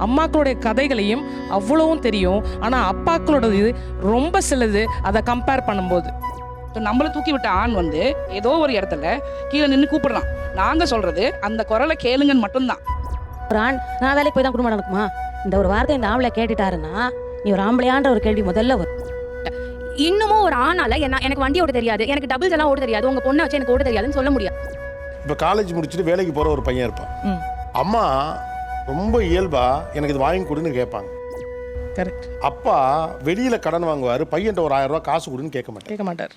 அம்மாக்களுடைய கதைகளையும் அவ்வளவும் தெரியும். ஆனால் அப்பாக்களோட இது ரொம்ப சிலது அதை கம்பேர் பண்ணும்போது. So, நம்மள தூக்கி விட்ட ஆண் வந்து ஏதோ ஒரு இடத்துல கீழே நின்று கூப்பிடுறான். நாங்க சொல்றது அந்த குரலை கேளுங்கன்னு மட்டும்தான். ஒரு ஆண் நான் வேலைக்கு போய் தான் குடும்பம் நடக்குமா? இந்த ஒரு வார்த்தை இந்த ஆம்பளை கேட்டுட்டாருன்னா நீ ஒரு ஆம்பளையான்ற ஒரு கேள்வி முதல்ல வரும். இன்னமும் ஒரு ஆணால என்ன எனக்கு வண்டி ஓட்ட தெரியாது எனக்கு டபுள்ஸ் எல்லாம் ஓட்ட தெரியாது உங்க பொண்ணை வச்சு எனக்கு ஓட்ட தெரியாதுன்னு சொல்ல முடியாது. இப்போ காலேஜ் முடிச்சுட்டு வேலைக்கு போகிற ஒரு பையன் இருப்பான். அம்மா ரொம்ப இயல்பா எனக்கு இது வாங்கி கொடுன்னு கேட்பாங்க. கரெக்ட் அப்பா வெளியில கடன் வாங்குவாரு பையன்ட்ட ஒரு ஆயிரம் ரூபாய் காசு கொடுன்னு கேட்க மாட்டார். கேட்க மாட்டார்.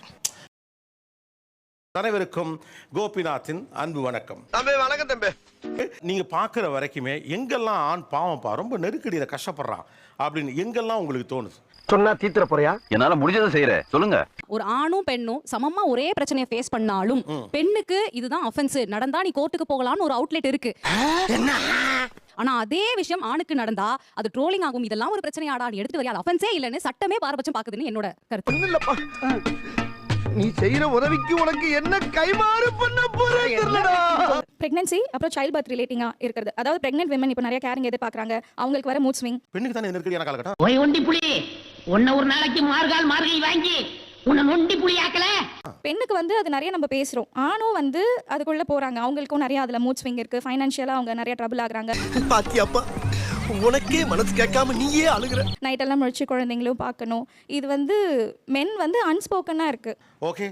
அனைவருக்கும் கோபிநாத்தின் அன்பு வணக்கம். தம்பி வணக்கம் தம்பி. நீங்க பார்க்குற வரைக்குமே எங்கெல்லாம் ஆண் பாவம்ப்பா ரொம்ப நெருக்கடியில கஷ்டப்படுறான் அப்படின்னு எங்கெல்லாம் உங்களுக்கு தோணுது? சொன்னா தீத்துற போறியா? என்னால முடிஞ்சதை செய்யறேன் சொல்லுங்க. ஒரு ஆணும் பெண்ணும் சமமா ஒரே பிரச்சனையை ஃபேஸ் பண்ணாலும் பெண்ணுக்கு இதுதான் அஃபென்ஸ் நடந்தா நீ கோர்ட்டுக்கு போகலாம்னு ஒரு அவுட்லெட் இருக்கு. ஆனா அதே விஷயம் ஆணுக்கு நடந்தா அது ட்ரோலிங் ஆகும். இதெல்லாம் ஒரு பிரச்சனையாடா. நீ எடுத்து வரையா? அஃபென்ஸே இல்லைன்னு சட்டமே பாரபட்சம் பாக்குதுன்னு என்னோட கருத்து. நீ செய்யற உதவிக்கு உனக்கு என்ன கைமாறு பண்ண போறே தெரியலடா? பிரெக்னன்சி அப்புறம் சைல்ட் பர்த் ரிலேட்டிங்கா இருக்கிறது. அதாவது பிரெக்னென்ட் விமன் இப்போ நிறைய கேரிங் எதிர்பார்க்கறாங்க. அவங்களுக்கு வர மூட் ஸ்விங் பெண்ணுக்கு தானே நெருக்கடியான காலகட்டம் ஒய் ஒண்டி புலி! உன்னை ஒரு நாளைக்கு மார்கால் மார்கை வாங்கி உன்னை நொண்டி புலி ஆக்கல பெண்ணுக்கு வந்து அது நிறைய நம்ம பேசுறோம். ஆணும் வந்து அதுக்குள்ள போறாங்க. அவங்களுக்கும் நிறைய அதுல மூட் ஸ்விங் இருக்கு. ஃபைனான்ஷியலா அவங்க நிறைய ட்ரபிள் ஆகுறாங்க. பாத்தியாப்பா உனக்கே மனசு கேட்காம நீயே அழுகுற. நைட் எல்லாம் முடிச்சு குழந்தைங்களும் பார்க்கணும். இது வந்து மென் வந்து அன்ஸ்போக்கனா இருக்கு. ஓகே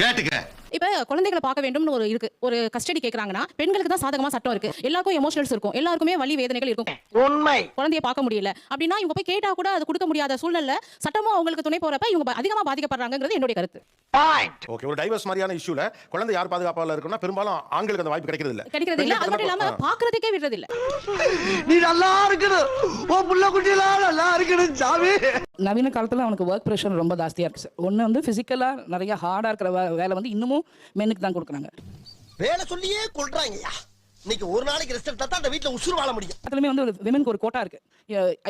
கேட்டுக்க. இப்ப குழந்தைகளை பார்க்க வேண்டும்னு ஒரு இருக்கு. ஒரு கஸ்டடி கேக்குறாங்கன்னா பெண்களுக்கு தான் சாதகமா சட்டம் இருக்கு. எல்லாருக்கும் எமோஷனல்ஸ் இருக்கும். எல்லாருக்குமே வலி வேதனைகள் இருக்கும். உண்மை. குழந்தைய பார்க்க முடியல. அப்படின்னா இவங்க போய் கேட்டா கூட அது கொடுக்க முடியாத சூழ்நிலை சட்டமும் அவங்களுக்கு துணை போறப்ப இவங்க அதிகமா பாதிக்கப்படுறாங்கிறது என்னுடைய கருத்து. பாயிண்ட் ஓகே ஒரு டைவர்ஸ் மாதிரியான இஷ்யூல குழந்தை யார் பாதுகாப்பால இருக்குன்னா பெரும்பாலும் ஆண்களுக்கு அந்த வாய்ப்பு கிடைக்கிறது இல்ல. கிடைக்கிறது இல்ல. அது மட்டும் இல்லாம பாக்குறதுக்கே விடுறது இல்ல. நீ நல்லா இருக்கணும். உன் புள்ள குட்டிலாம் நல்லா இருக்கணும் சாமி. நவீன காலத்துல அவனுக்கு ஒர்க் ப்ரெஷர் ரொம்ப ஜாஸ்தியா இருக்கு சார் ஒன்று வந்து ஃபிசிக்கலா நிறைய ஹார்டா இருக்கிற வேலை வந்து இன்னமும் மென்னுக்கு தான் கொடுக்குறாங்க. வேலை சொல்லியே கொள்றாங்கய்யா இன்னைக்கு ஒரு நாளைக்கு ரெஸ்ட் எடுத்தா தான் அந்த வீட்டுல உசுறு வாழ முடியும். அதுலயுமே வந்து ஒரு விமனுக்கு ஒரு கோட்டா இருக்கு.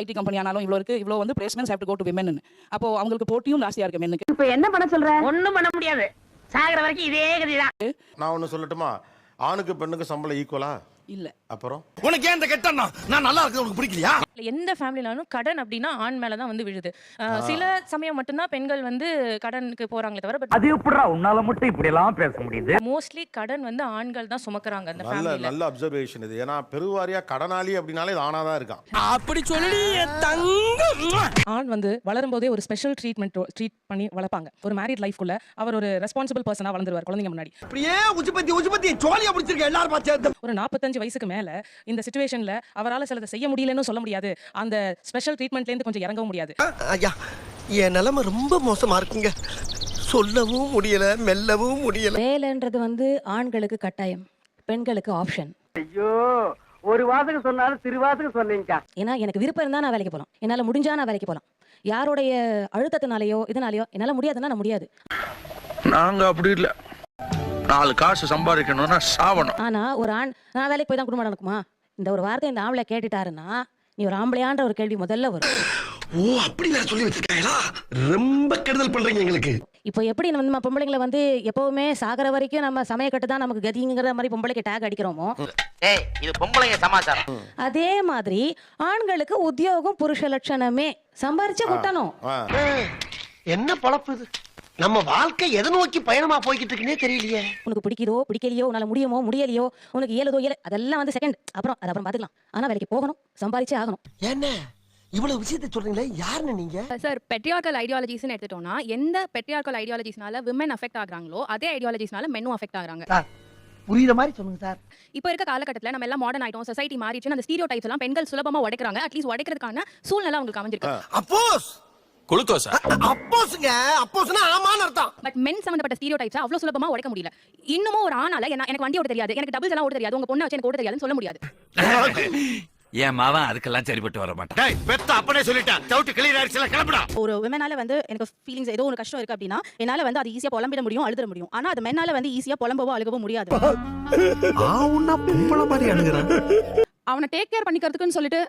ஐடி கம்பெனி ஆனாலும் இவ்வளோ இருக்கு இவ்வளோ வந்து placements have to go to women அப்போ அவங்களுக்கு போட்டியும் ஜாஸ்தியா இருக்கு மென்னுக்கு இப்ப என்ன பண்ண சொல்ற? ஒண்ணும் பண்ண முடியாது. சாகுற வரைக்கும் இதே கதிதான். நான் ஒண்ணு சொல்லட்டுமா? ஆணுக்கு பெண்ணுக்கு சம்பளம் ஈக்குவலா இல்ல. அப்புறம்? உனக்கு ஏன் இந்த கெட்டா நான் நல்லா இருக்கிறது உனக்கு பிடிக்கலையா? எந்த ஃபேமிலினாலும் கடன் அப்படின்னா ஆண் மேல தான் வந்து விழுது. அஹ் சில சமயம் மட்டும்தான் பெண்கள் வந்து கடனுக்கு போறாங்களே தவிர பட் அது எப்படிடா? உன்னால மட்டும் இப்படி எல்லாம் பேச முடியுது. மோஸ்ட்லி கடன் வந்து ஆண்கள் தான் சுமக்குறாங்க அந்த நல்ல ஃபேமிலில நல்ல அப்சர்வேஷன் இது. ஏன்னா பெருவாரியா கடனாளி அப்படின்னாலே இது ஆணா தான் இருக்கான். அப்படி சொல்லி தங்க ஆண் வந்து வளரும் போதே ஒரு ஸ்பெஷல் ட்ரீட்மெண்ட் ட்ரீட் பண்ணி வளர்ப்பாங்க. ஒரு மேரிட் லைஃப்குள்ள அவர் ஒரு ரெஸ்பான்சிபிள் பர்சனாக வளர்ந்துருவார் குழந்தைங்க முன்னாடி. அப்படியே உச்சுப்பத்தி உச்சுப்பத்தி ஜோலியா பிடிச்சிருக்க எல்லாரும் பார்த்து ஒரு நாற்பத்தஞ்சு வயசுக்கு மேல இந்த சுச்சுவேஷன்ல அவரால் சிலதை செய்ய முடியலன்னு சொல்ல முடியாது. அந்த ஸ்பெஷல் ட்ரீட்மெண்ட்லேருந்து கொஞ்சம் இறங்கவும் முடியாது. ஐயா என் நிலைமை ரொம்ப மோசமா இருக்குங்க. சொல்லவும் முடியல மெல்லவும் முடியல. வேலைன்றது வந்து ஆண்களுக்கு கட்டாயம் பெண்களுக்கு ஆப்ஷன் ஐயோ ஒரு வாசகம் சொன்னாலும் திருவாசகம் சொன்னீங்க ஏன்னா எனக்கு விருப்பம் இருந்தா நான் வேலைக்கு போகலாம் என்னால முடிஞ்சா நான் வேலைக்கு போகலாம் யாருடைய அழுத்தத்தினாலேயோ இதனாலேயோ என்னால முடியாதுன்னா நான் முடியாது. நாங்க அப்படி இல்ல. நாலு காசு சம்பாதிக்கணும்னா சாவணும். ஆனா ஒரு ஆண் நான் வேலைக்கு போய் தான் குடும்பம் நடக்குமா? இந்த ஒரு வார்த்தை இந்த ஆம்பளை கேட்டுட்டாருன்னா நீ ஒரு ஆம்பளையான்ற ஒரு கேள்வி முதல்ல வரும். ஓ அப்படி வேற சொல்லி வச்சிருக்காங்களா? ரொம்ப கெடுதல் பண்றீங்க எங்களுக்கு. இப்போ எப்படி நம்ம பொம்பளைங்களை வந்து எப்பவுமே சாகர வரைக்கும் நம்ம சமயக்கட்டு தான் நமக்கு கதிங்கிற மாதிரி பொம்பளைக்கு டேக் அடிக்கிறோமோ? இது பொம்பளைங்க சமாச்சாரம். அதே மாதிரி ஆண்களுக்கு உத்தியோகம் புருஷ லட்சணமே. சம்பாரிச்சு குட்டணும். என்ன பழப்பு இது? நம்ம வாழ்க்கை எதை நோக்கி பயணமா போய்கிட்டு இருக்குன்னே தெரியலையே. உனக்கு பிடிக்குதோ பிடிக்கலையோ உன்னால முடியுமோ முடியலையோ உனக்கு இயலுதோ இயல அதெல்லாம் வந்து செகண்ட் அப்புறம் அது அப்புறம் பாத்துக்கலாம் ஆனா வேலைக்கு போகணும் சம்பாரிச்சே ஆகணும். என்ன இவ்வளவு விஷயத்தை சொல்றீங்களே யாருன்னு நீங்க? சார் பெட்ரியார்கல் ஐடியாலஜிஸ்னு எடுத்துட்டோம்னா எந்த பெட்ரியார்கல் ஐடியாலஜிஸ்னால விமன் அஃபெக்ட் ஆகுறாங்களோ அதே ஐடியாலஜிஸ்னால மென்னும் அஃபெக்ட் ஆகுறாங்க. புரியுற மாதிரி சொல்லுங்க சார். இப்போ இருக்க காலகட்டத்தில் நம்ம எல்லாம் மாடர்ன் ஆயிட்டோம் சொசைட்டி மாறிடுச்சுன்னு அந்த ஸ்டீரியோ டைப்ஸ் எல்லாம் பெண்கள் சுலபமா உடைக்கிறாங்க. அட்லீஸ்ட் உடைக்கிறதுக்கான சூழ்நிலை அவங்களுக்கு அமைஞ்சிருக்கு. அப்போஸ் குளுக்கோஸா? அப்போஸ்ங்க. அப்போஸ்னா ஆமான்னு அர்த்தம். பட் மென் சம்பந்தப்பட்ட ஸ்டீரியோ டைப்ஸ் அவ்வளவு சுலபமா உடைக்க முடியல. இன்னமும் ஒரு ஆணால என்ன எனக்கு வண்டி ஓட்ட தெரியாது எனக்கு டபுள்ஸ் எல்லாம் ஓட்ட தெரியாது உங்க பொண்ணை வச்சு எனக்கு ஓட்ட தெரியாதுன்னு சொல்ல முடியாது. என் மாவன் அதுக்கெல்லாம் சரிப்பட்டு வர மாட்டான். டேய் பெத்த அப்பனே சொல்லிட்டேன். டவுட் கிளியர் ஆயிடுச்சுல கிளம்புடா. ஒரு விமனால வந்து எனக்கு ஃபீலிங்ஸ் ஏதோ ஒரு கஷ்டம் இருக்கு அப்படின்னா என்னால வந்து அது ஈஸியா புலம்பிட முடியும் அழுதுற முடியும். ஆனா அது மென்னால வந்து ஈஸியா புலம்பவோ அழுகவோ முடியாது. ஆவுன்னா பொம்பளை மாதிரி அணுகுறான் அவனை டேக் கேர் பண்ணிக்கிறதுக்குன்னு சொல்லிட்டு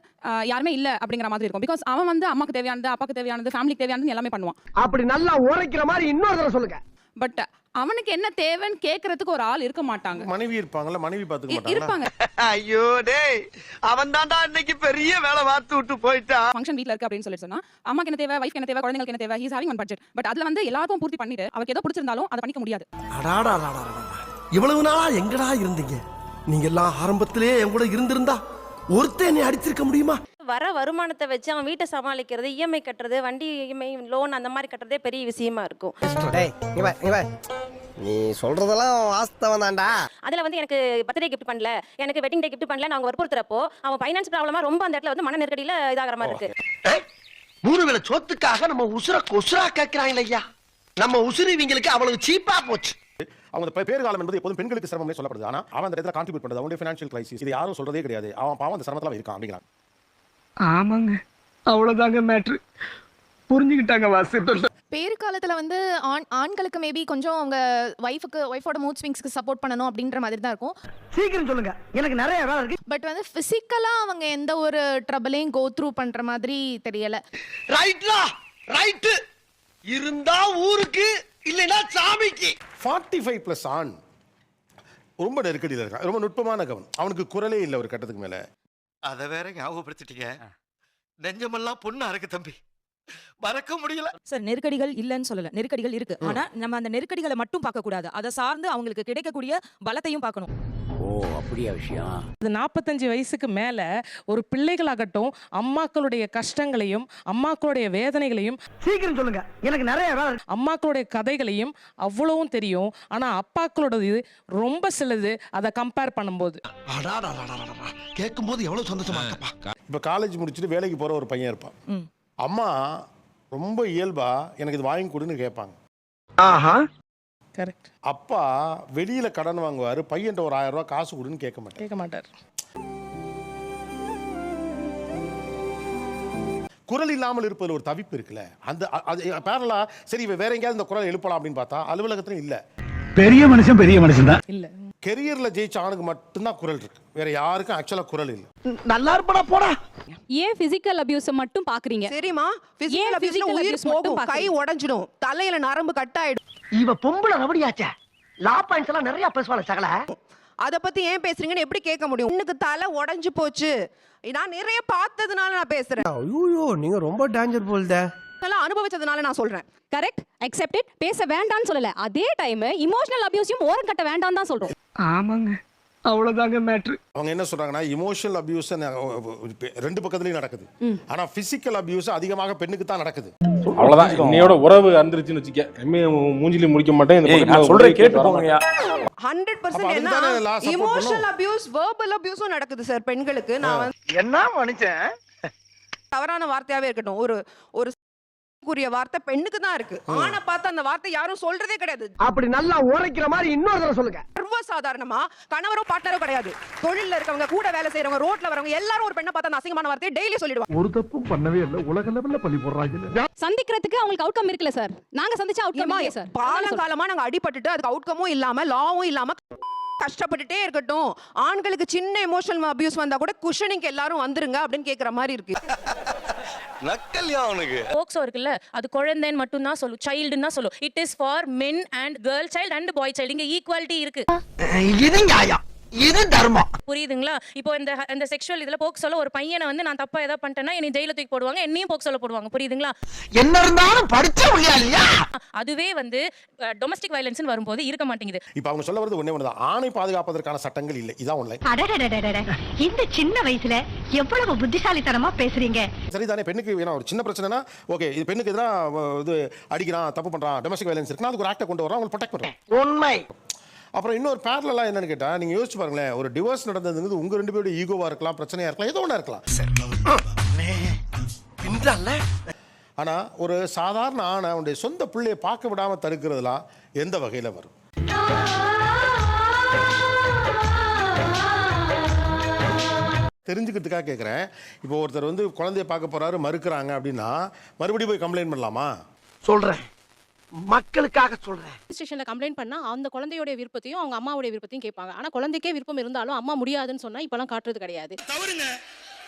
யாருமே இல்ல அப்படிங்கிற மாதிரி இருக்கும். பிகாஸ் அவன் வந்து அம்மாக்கு தேவையானது அப்பாக்கு தேவையானது ஃபேமிலிக்கு தேவையானது எல்லாமே பண்ணுவான். அப்படி நல்லா உரைக்கிற மாதிரி இன்னொரு தடவை சொல்லுங்க. பட் அவனுக்கு என்ன தேவைன்னு கேக்குறதுக்கு ஒரு ஆள் இருக்க மாட்டாங்க. மனைவி இருப்பாங்கல்ல மனைவி பார்த்துக்க இ- மாட்டாங்களா? இருப்பாங்க. ஐயோ டேய் அவன் தான்டா இன்னைக்கு பெரிய வேலை பார்த்து விட்டு போயிட்டான் ஃபங்க்ஷன் வீட்ல இருக்கு அப்படின்னு சொல்லி சொன்னா அம்மாக்கு என்ன தேவை வைஃப் என்ன தேவை குழந்தைங்களுக்கு என்ன தேவை he's having one budget but அதுல வந்து எல்லாருக்கும் பூர்த்தி பண்ணிட்டு அவருக்கு ஏதோ பிடிச்சிருந்தாலும் அதை பண்ணிக்க முடியாது. இவ்வளவு நாளா எங்கடா இருந்தீங்க? நீங்க எல்லாம் ஆரம்பத்திலே என் கூட இருந்திருந்தா ஒருத்தன் நீ அடிச்சிருக்க முடியுமா? வர வருமானத்தை வச்சு அவன் வீட்டை சமாளிக்கிறது இஎம்ஐ கட்டுறது வண்டி இஎம்ஐ லோன் அந்த மாதிரி கட்டுறதே பெரிய விஷயமா இருக்கும். நீ சொல்றதெல்லாம் வாஸ்தவம் தான்டா. அதுல வந்து எனக்கு பர்த்டே கிஃப்ட் பண்ணல. எனக்கு வெட்டிங் டே கிஃப்ட் பண்ணல. அவங்க வற்புறுத்துறப்போ அவன் ஃபைனான்ஸ் ப்ராப்ளமா ரொம்ப அந்த இடத்துல வந்து மன நெருக்கடியில இதாகிற மாதிரி இருக்கு. மூணு வேளை சோத்துக்காக நம்ம உசுர கொசுரா கேட்கிறாங்க ஐயா நம்ம உசுறு இவங்களுக்கு அவ்வளவு சீப்பா போச்சு. அவங்க பே- பேறு காலம் என்பது எப்போதும் பெண்களுக்கு சிரமமே சொல்லப்படுது. ஆனா அவன் அந்த இடத்துல கான்ட்ரிபியூட் பண்ணுறது அவனுடைய ஃபினான்ஷியல் கிரைசிஸ் இது யாரும் சொல்றதே கிடையாது. அவன் பாவம் அந்த சிரமத்தில் இருக்கான் அப்படிங்கிறாங்க ஆமாங்க. அவ்வளவுதாங்க மேட்ரு புரிஞ்சுக்கிட்டாங்க வாசி. பேறு காலத்தில் வந்து ஆண் ஆண்களுக்கு மேபி கொஞ்சம் அவங்க ஒய்ஃபுக்கு ஒய்ஃபோட மூட் ஸ்விங்ஸ்க்கு சப்போர்ட் பண்ணணும் அப்படின்ற மாதிரி தான் இருக்கும். சீக்கிரம் சொல்லுங்க. எனக்கு நிறைய வேலை இருக்கு. பட் வந்து ஃபிசிக்கலாக அவங்க எந்த ஒரு ட்ரபிளையும் கோ த்ரூ பண்ணுற மாதிரி தெரியலை. ரைட்லா ரைட்டு இருந்தா ஊருக்கு இல்லைன்னா சாமிக்கு. ஃபார்ட்டி ஃபைவ் ப்ளஸ் ஆண். ரொம்ப நெருக்கடியில் இருக்கான். ரொம்ப நுட்பமான கவனம் அவனுக்கு குரலே இல்லை ஒரு கட்டத்துக்கு மேலே. அத வேற ஞாபகப்படுத்திட்டீங்க. நெஞ்சமெல்லாம் பொண்ணு அறக்கு தம்பி. மறக்க முடியல. சார் நெருக்கடிகள் இல்லைன்னு சொல்லல. நெருக்கடிகள் இருக்கு. ஆனா நம்ம அந்த நெருக்கடிகளை மட்டும் பார்க்க கூடாது. அதை சார்ந்து அவங்களுக்கு கிடைக்கக்கூடிய பலத்தையும் பார்க்கணும். ஓ அப்படியா விஷயம். அது நாற்பத்தஞ்சு வயசுக்கு மேலே ஒரு பிள்ளைகளாகட்டும் அம்மாக்களுடைய கஷ்டங்களையும் அம்மாக்களுடைய வேதனைகளையும் சீக்கிரம் சொல்லுங்க. எனக்கு நிறைய வேலை அம்மாக்களுடைய கதைகளையும் அவ்வளவும் தெரியும். ஆனால் அப்பாக்களோட இது ரொம்ப சிலது அதை கம்பேர் பண்ணும்போது. கேட்கும் போது எவ்வளவு சந்தோஷமா இருக்கப்பா. இப்போ காலேஜ் முடிச்சுட்டு வேலைக்கு போகிற ஒரு பையன் இருப்பான். அம்மா ரொம்ப இயல்பா எனக்கு இது வாங்கி கொடுன்னு கேட்பாங்க. ஆஹா. கரெக்ட். அப்பா வெளியில கடன் வாங்குவாரு பையன்ட்ட ஒரு ஆயிரம் ரூபாய் காசு கொடுன்னு கேட்க மாட்டேன் கேட்க மாட்டார். குரல் இல்லாமல் இருப்பதில் ஒரு தவிப்பு இருக்குல்ல? அந்த அது பேரலா சரி இவன் வேற எங்கேயாவது இந்த குரல் எழுப்பலாம் அப்படின்னு பார்த்தா அலுவலகத்திலும் இல்ல. பெரிய மனுஷன் பெரிய மனுஷன் தான். இல்லை. கெரியர்ல ஜெயிச்ச ஆணுக்கு மட்டும்தான் குரல் இருக்கு. வேற யாருக்கும் ஆக்சுவலா குரல் இல்லை. நல்லா இருப்படா போடா. ஏன் பிசிக்கல் அபியூஸ் மட்டும் பாக்குறீங்க? சரிம்மா. ஏன் பிசிக்கல் அபியூஸ்ல physical உயிர் போகும். கை? உடைஞ்சிடும். தலையில நரம்பு கட் ஆயிடும். இவ பொம்பளை ரவடியாச்சே. லா பாயிண்ட்ஸ் எல்லாம் நிறைய பேசுவாங்க சகல. அத பத்தி ஏன் பேசுறீங்கன்னு எப்படி கேட்க முடியும்? உனக்கு தலை உடைஞ்சு போச்சு. நான் நிறைய பார்த்ததுனால நான் பேசுறேன். ஐயோ நீங்க ரொம்ப டேஞ்சர் போல்தே. அதெல்லாம் அனுபவிச்சதுனால நான் சொல்றேன். கரெக்ட் அக்செப்டட் பேச வேண்டாம்னு சொல்லல. அதே டைம் இமோஷனல் அபியூஸையும் ஓரம் கட்ட வேண்டாம் தான் சொல்றோம். ஆமாங்க. அவ்வளவுதாங்க மேட்ரு அவங்க என்ன சொல்றாங்கன்னா இமோஷனல் அபியூஸ் ரெண்டு பக்கத்துலயும் நடக்குது. ஆனா பிசிக்கல் அபியூஸ் அதிகமாக பெண்ணுக்கு தான் நடக்குது. அவ்வளவுதான். இன்னையோட உறவு அந்திருச்சுன்னு வச்சுக்க இனிமே உன் மூஞ்சிலி முடிக்க மாட்டேன் நான் சொல்றேன் கேட்டு வர போங்கய்யா ஹண்ட்ரட் பர்சன்ட் என்ன இமோஷனல். அபியூஸ் வேர்பல் அபியூஸும் நடக்குது சார் பெண்களுக்கு. நான் என்ன மனுஷன்? தவறான வார்த்தையாவே இருக்கட்டும். ஒரு ஒரு கூறிய வார்த்தை பெண்ணுக்கு தான் இருக்கு. ஆனா பார்த்து அந்த வார்த்தை யாரும் சொல்றதே கிடையாது. அப்படி நல்லா உரைக்கிற மாதிரி இன்னொரு தடவை சொல்லுங்க. சர்வ சாதாரணமா கணவரோ பார்ட்னரோ கிடையாது. தொழில்ல இருக்கவங்க கூட வேலை செய்யறவங்க ரோட்ல வரவங்க எல்லாரும் ஒரு பெண்ணை பார்த்தா அந்த அசிங்கமான வார்த்தையை டெய்லி சொல்லிடுவாங்க. ஒரு தப்பும் பண்ணவே இல்லை. உலக லெவல்ல பள்ளி போடுறாங்க சந்திக்கிறதுக்கு அவங்களுக்கு அவுட்கம் இருக்குல்ல சார் நாங்க சந்திச்ச அவுட்கம் சார் காலங்காலமா நாங்க அடிபட்டுட்டு அதுக்கு அவுட்கமும் இல்லாம லாவும் இல்லாம கஷ்டப்பட்டுட்டே இருக்கட்டும். ஆண்களுக்கு சின்ன எமோஷனல் அபியூஸ் வந்தா கூட குஷனிங் எல்லாரும் வந்துருங்க அப்படின்னு கேக்குற மாதிரி இருக்கு. நக்கல்யா அவனுக்கு. போக்சோ இருக்குல்ல அது குழந்தைன்னு மட்டும் தான் சொல்லும் சைல்டுன்னு தான் சொல்லும். It is for men and girl child and boy child இங்க ஈக்குவாலிட்டி இருக்கு. இது தர்மம். புரியுதுங்களா? இப்போ இந்த இந்த செக்ஷுவல் இதுல போக்சோல ஒரு பையனை வந்து நான் தப்பா ஏதாவது பண்ணிட்டேன்னா என்னை ஜெயில தூக்கி போடுவாங்க என்னையும் போக்சோல போடுவாங்க. புரியுதுங்களா? என்ன இருந்தாலும் படிச்ச முடியா இல்லையா? அதுவே வந்து டொமஸ்டிக் வயலன்ஸ் வரும்போது இருக்க மாட்டேங்குது. இப்போ அவங்க சொல்ல வரது ஒண்ணே ஒண்ணுதான் ஆணை பாதுகாப்பதற்கான சட்டங்கள் இல்லை. இதான் ஒன்லை இந்த சின்ன வயசுல எவ்வளவு புத்திசாலித்தனமா பேசுறீங்க? சரிதானே பெண்ணுக்கு வேணா ஒரு சின்ன பிரச்சனைனா ஓகே இது பெண்ணுக்கு எதிராக இது அடிக்கிறான் தப்பு பண்றான் டொமஸ்டிக் வயலன்ஸ் இருக்குன்னா அதுக்கு ஒரு ஆக்டை கொண்டு வரோம் அவங்க ப்ரொடெக்ட் பண்றோம். உண்மை. அப்புறம் இன்னொரு பேரலாம் என்னன்னு கேட்டா நீங்க யோசிச்சு பாருங்களேன் ஒரு டிவோர்ஸ் நடந்ததுங்கிறது உங்க ரெண்டு பேருடைய ஈகோவா இருக்கலாம் பிரச்சனையா இருக்கலாம் ஏதோ ஒன்றா இருக்கலாம். பின்றல்ல ஆனா ஒரு சாதாரண ஆணை அவனுடைய சொந்த பிள்ளையை பார்க்க விடாம தடுக்கிறதுலாம் எந்த வகையில வரும்? தெரிஞ்சுக்கிறதுக்காக கேட்குறேன் இப்போ ஒருத்தர் வந்து குழந்தைய பார்க்க போறாரு மறுக்கிறாங்க அப்படின்னா மறுபடியும் போய் கம்ப்ளைண்ட் பண்ணலாமா? சொல்றேன். மக்களுக்காக சொல்றேன். ஸ்டேஷன்ல கம்ப்ளைண்ட் பண்ணா அந்த குழந்தையோட விருப்பத்தையும் அவங்க அம்மாவுடைய விருப்பத்தையும் கேட்பாங்க. ஆனா குழந்தைக்கே விருப்பம் இருந்தாலும் அம்மா முடியாதுன்னு சொன்னா இப்பெல்லாம் காட்டுறது கிடையாது.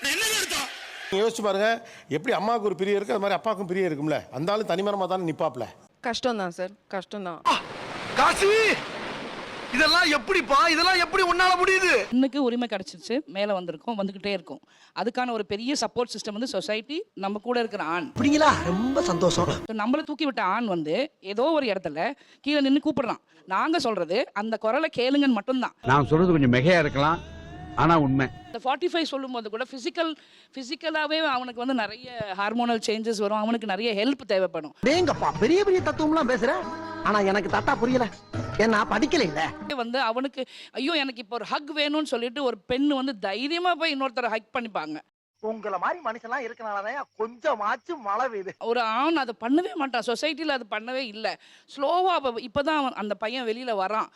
நீங்க யோசிச்சு பாருங்க. எப்படி அம்மாவுக்கு ஒரு பிரியம் இருக்கு? அது மாதிரி அப்பாவுக்கும் பிரியம் இருக்கும்ல. அந்த ஆளு தனிமரமா தானே நிப்பாப்ல கஷ்டம் தான் சார். கஷ்டம் தான் காசி! இதெல்லாம் எப்படிப்பா? இதெல்லாம் எப்படி உன்னால முடியுது? பெண்ணுக்கு உரிமை கிடைச்சிருச்சு. மேலே வந்திருக்கோம் வந்துக்கிட்டே இருக்கும். அதுக்கான ஒரு பெரிய சப்போர்ட் சிஸ்டம் வந்து சொசைட்டி நம்ம கூட இருக்கிற ஆண். அப்படிங்களா? ரொம்ப சந்தோஷம். நம்மள தூக்கி விட்ட ஆண் வந்து ஏதோ ஒரு இடத்துல கீழே நின்று கூப்பிடுறான் நாங்க சொல்றது அந்த குரலை கேளுங்கன்னு மட்டும்தான். நான் சொல்றது கொஞ்சம் மிகையா இருக்கலாம். ஆனா உண்மை. இந்த ஃபார்ட்டி ஃபைவ் சொல்லும்போது கூட ஃபிசிக்கல் ஃபிசிக்கலாகவே அவனுக்கு வந்து நிறைய ஹார்மோனல் சேஞ்சஸ் வரும். அவனுக்கு நிறைய ஹெல்ப் தேவைப்படும். டேங்கப்பா பெரிய பெரிய தத்துவம்லாம் பேசுற? ஆனா எனக்கு தட்டா புரியல. ஏன்னா படிக்கல இல்ல வந்து அவனுக்கு ஐயோ எனக்கு இப்போ ஒரு ஹக் வேணும்னு சொல்லிட்டு ஒரு பெண் வந்து தைரியமா போய் இன்னொருத்தரை ஹக் பண்ணிப்பாங்க. உங்கள மாதிரி மனுஷன்லாம் இருக்கனாலதான் கொஞ்சமாச்சும் மழை பெய்யுது. ஒரு ஆண் அதை பண்ணவே மாட்டான். சொசைட்டியில் அது பண்ணவே இல்லை. ஸ்லோவாக இப்போ தான் அந்த பையன் வெளியில் வரான்.